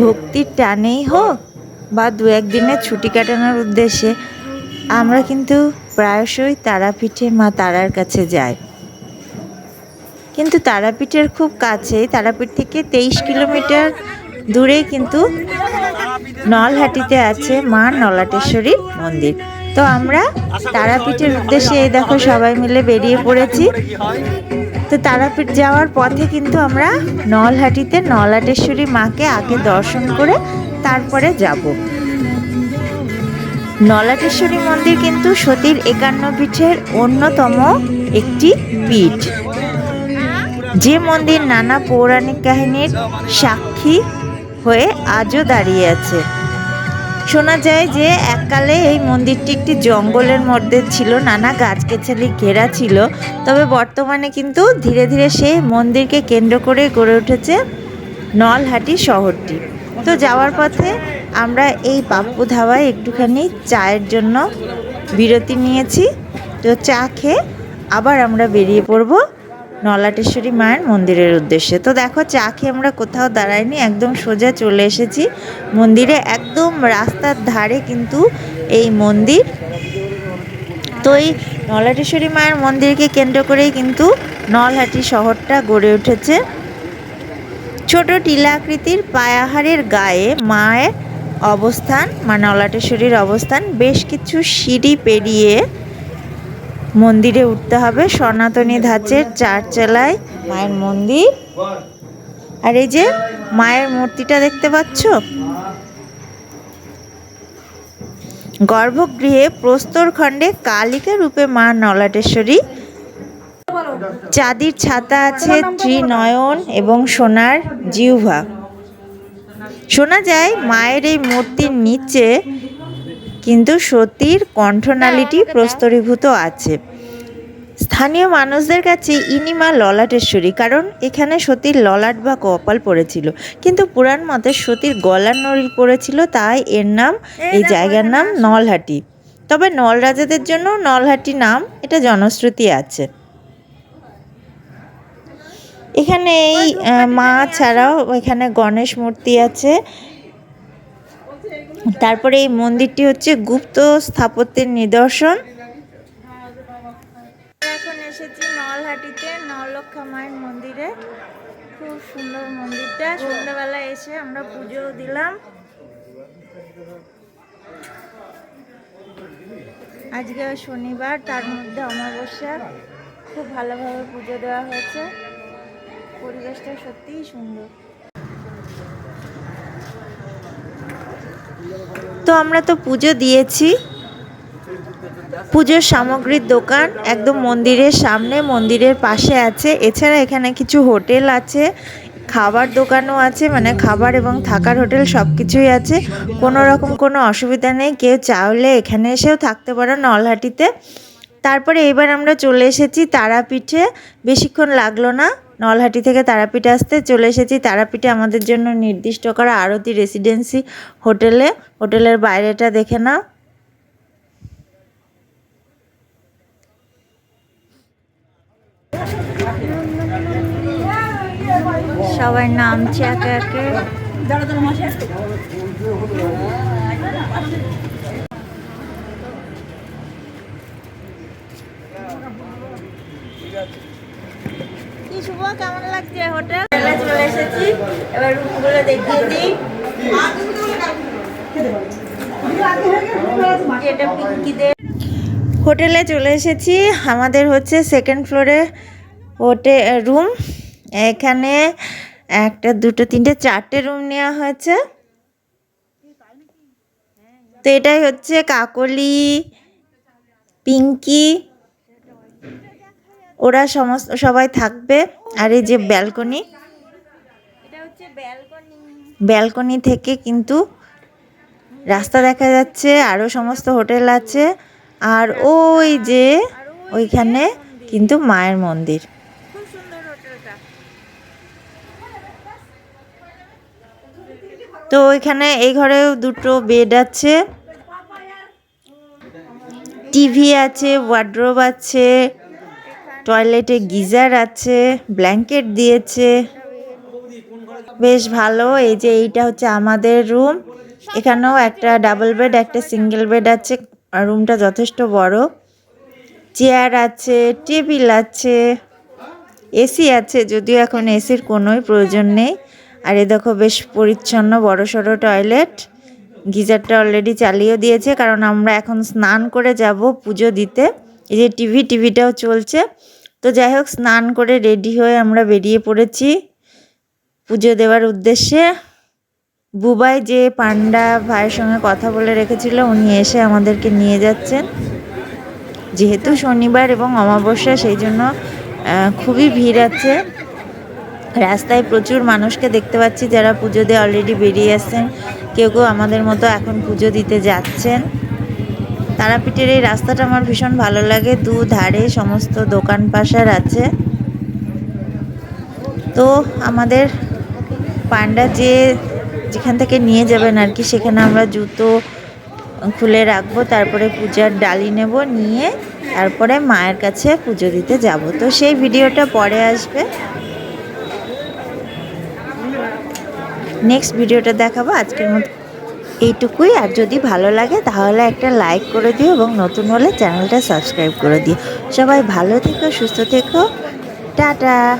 ভক্তির টানেই হোক বা দু একদিনের ছুটি কাটানোর উদ্দেশ্যে, আমরা কিন্তু প্রায়শই তারাপীঠে মা তারার কাছে যাই। কিন্তু তারাপীঠের খুব কাছেই, তারাপীঠ থেকে তেইশ কিলোমিটার দূরেই কিন্তু নলহাটিতে আছে মা নলাটেশ্বরী মন্দির। তো আমরা তারাপীঠের উদ্দেশ্যে এই দেখো সবাই মিলে বেরিয়ে পড়েছি। তো তারাপীঠ যাওয়ার পথে কিন্তু আমরা নলহাটিতে নলাটেশ্বরী মাকে আগে দর্শন করে তারপরে যাব। নলাটেশ্বরী মন্দির কিন্তু সতীর একান্ন পীঠের অন্যতম একটি পীঠ। যে মন্দির নানা পৌরাণিক কাহিনীর সাক্ষী হয়ে আজও দাঁড়িয়ে আছে। শোনা যায় যে এককালে এই মন্দিরটি একটি জঙ্গলের মধ্যে ছিল, নানা গাছগাছালি ঘেরা ছিল। তবে বর্তমানে কিন্তু ধীরে ধীরে সেই মন্দিরকে কেন্দ্র করে গড়ে উঠেছে নলহাটি শহরটি। তো যাওয়ার পথে আমরা এই পাপ্পু ধাবায় একটুখানি চায়ের জন্য বিরতি নিয়েছি। তো চা খেয়ে আবার আমরা বেরিয়ে পড়ব। নলাটেশ্বরী মায়ের মন্দিরের উদ্দেশ্যে। তো দেখো, চা খেয়ে আমরা কোথাও দাঁড়াইনি, একদম সোজা চলে এসেছি। মন্দিরে একদম রাস্তার ধারে কিন্তু এই মন্দির। তো এই নলাটেশ্বরী মায়ের মন্দিরকে কেন্দ্র করেই কিন্তু নলহাটি শহরটা গড়ে উঠেছে। ছোট টিলাকৃতির পায়াহারের গায়ে মায়ের অবস্থান, মা নলাটেশ্বরীর অবস্থান। বেশ কিছু সিঁড়ি পেরিয়ে মন্দিরে উঠতে হবে। সনাতনী ধাঁচের চারচালায় মায়ের মন্দির। আর এই যে মায়ের মূর্তিটা দেখতে পাচ্ছ? গর্ভগৃহে প্রস্তর খণ্ডে কালিকা রূপে মা নলাটেশ্বরী। চাঁদির ছাতা আছে ত্রিনয়ন এবং সোনার জিউভা শোনা যায়, মায়ের এই মূর্তির নিচে কিন্তু সতীর কণ্ঠনালীটি প্রস্তরীভূত আছে। স্থানীয় মানুষদের কাছে ইনিমা ললাটেশ্বরী কারণ এখানে সতীর ললাট বা কপাল পড়েছিল। কিন্তু পুরাণ মতে সতীর গলার নড়িল পড়েছিল তাই এর নাম এই জায়গার নাম নলহাটি। তবে নল রাজাদের জন্য নলহাটি নাম এটা জনশ্রুতি আছে। এখানে এই মা ছাড়াও এখানে গণেশ মূর্তি আছে। তারপরে এই মন্দিরটি হচ্ছে গুপ্ত স্থাপত্যের নিদর্শন। এখন এসেছি নলহাটিতে নলক্ষা মায়ের মন্দিরে। খুব সুন্দর মন্দিরটা। সন্ধ্যাবেলা এসে আমরা পুজোও দিলাম। আজকে শনিবার, তার মধ্যে অমাবস্যা। খুব ভালোভাবে পুজো দেওয়া হয়েছে। পরিবেশটা সত্যিই সুন্দর। তো আমরা তো পুজো দিয়েছি। পুজোর সামগ্রীর দোকান একদম মন্দিরের সামনে, মন্দিরের পাশে আছে। এছাড়া এখানে কিছু হোটেল আছে, খাবার দোকানও আছে মানে খাবার এবং থাকার হোটেল সব কিছুই আছে। কোনো রকম কোনো অসুবিধা নেই, কেউ চাইলে এখানে এসেও থাকতে পারো নলহাটিতে। তারপরে এবার আমরা চলে এসেছি তারাপীঠে। বেশিক্ষণ লাগল না। নলহাটি থেকে তারাপীঠে আসতে চলে এসেছি। তারাপীঠে আমাদের জন্য নির্দিষ্ট করা আরতি রেসিডেন্সি হোটেলে। হোটেলের বাইরেটা দেখে নাও। সবাই নামছে একে একে। কি শুভ, কেমন লাগছে হোটেল? চলে এসেছি। এবার রুমগুলো দেখিয়ে দিই। হোটেলে চলে এসেছি। আমাদের হচ্ছে সেকেন্ড ফ্লোরে হোটে রুম এখানে একটা, দুটো, তিনটে, চারটে রুম নেওয়া হয়েছে। তো এটাই হচ্ছে কাকলি, পিঙ্কি ওরা সমস্ত সবাই থাকবে। আর এই যে ব্যালকনি ব্যালকনি। থেকে কিন্তু রাস্তা দেখা যাচ্ছে আরও সমস্ত হোটেল আছে। আর ওই যে ওইখানে কিন্তু মায়ের মন্দির। তো ওইখানে এই ঘরেও দুটো বেড আছে। টিভি আছে ওয়ার্ড্রোব আছে টয়লেটে গিজার আছে ব্ল্যাঙ্কেট দিয়েছে। বেশ ভালো, এই যে এইটা হচ্ছে আমাদের রুম এখানেও একটা ডাবল বেড একটা সিঙ্গেল বেড আছে রুমটা যথেষ্ট বড়। চেয়ার আছে টেবিল আছে এসি আছে, যদিও এখন এসির কোনোই প্রয়োজন নেই। আর এ দেখো বেশ পরিচ্ছন্ন বড় সড়ো টয়লেট গিজারটা অলরেডি চালিয়ে দিয়েছে, কারণ আমরা এখন স্নান করে যাব পুজো দিতে। এই যে টিভি টিভিটাও চলছে। তো যাই হোক, স্নান করে রেডি হয়ে আমরা বেরিয়ে পড়েছি পুজো দেওয়ার উদ্দেশ্যে। বুবাই যে পান্ডা ভাইয়ের সঙ্গে কথা বলে রেখেছিল, উনি এসে আমাদেরকে নিয়ে যাচ্ছেন। যেহেতু শনিবার এবং অমাবস্যা, সেই জন্য খুবই ভিড় আছে। রাস্তায় প্রচুর মানুষকে দেখতে পাচ্ছি যারা পুজো দিয়ে অলরেডি বেরিয়ে আসছেন। কেউ কেউ আমাদের মতো এখন পুজো দিতে যাচ্ছেন। তারাপীঠের এই রাস্তাটা আমার ভীষণ ভালো লাগে। দু ধারে সমস্ত দোকান পাশার আছে। তো আমাদের পান্ডা যে যেখান থেকে নিয়ে যাবেন আর কি, সেখানে আমরা জুতো খুলে রাখব, তারপরে পূজার ডালি নেব, নিয়ে তারপরে মায়ের কাছে পুজো দিতে যাব। তো সেই ভিডিওটা পরে আসবে। নেক্সট ভিডিওটা দেখাবো আজকের মতো। এইটুকুই। আর যদি ভালো লাগে, তাহলে একটা লাইক করে দিও এবং নতুন হলে চ্যানেলটা সাবস্ক্রাইব করে দিও। সবাই ভালো থেকো, সুস্থ থেকো। টাটা!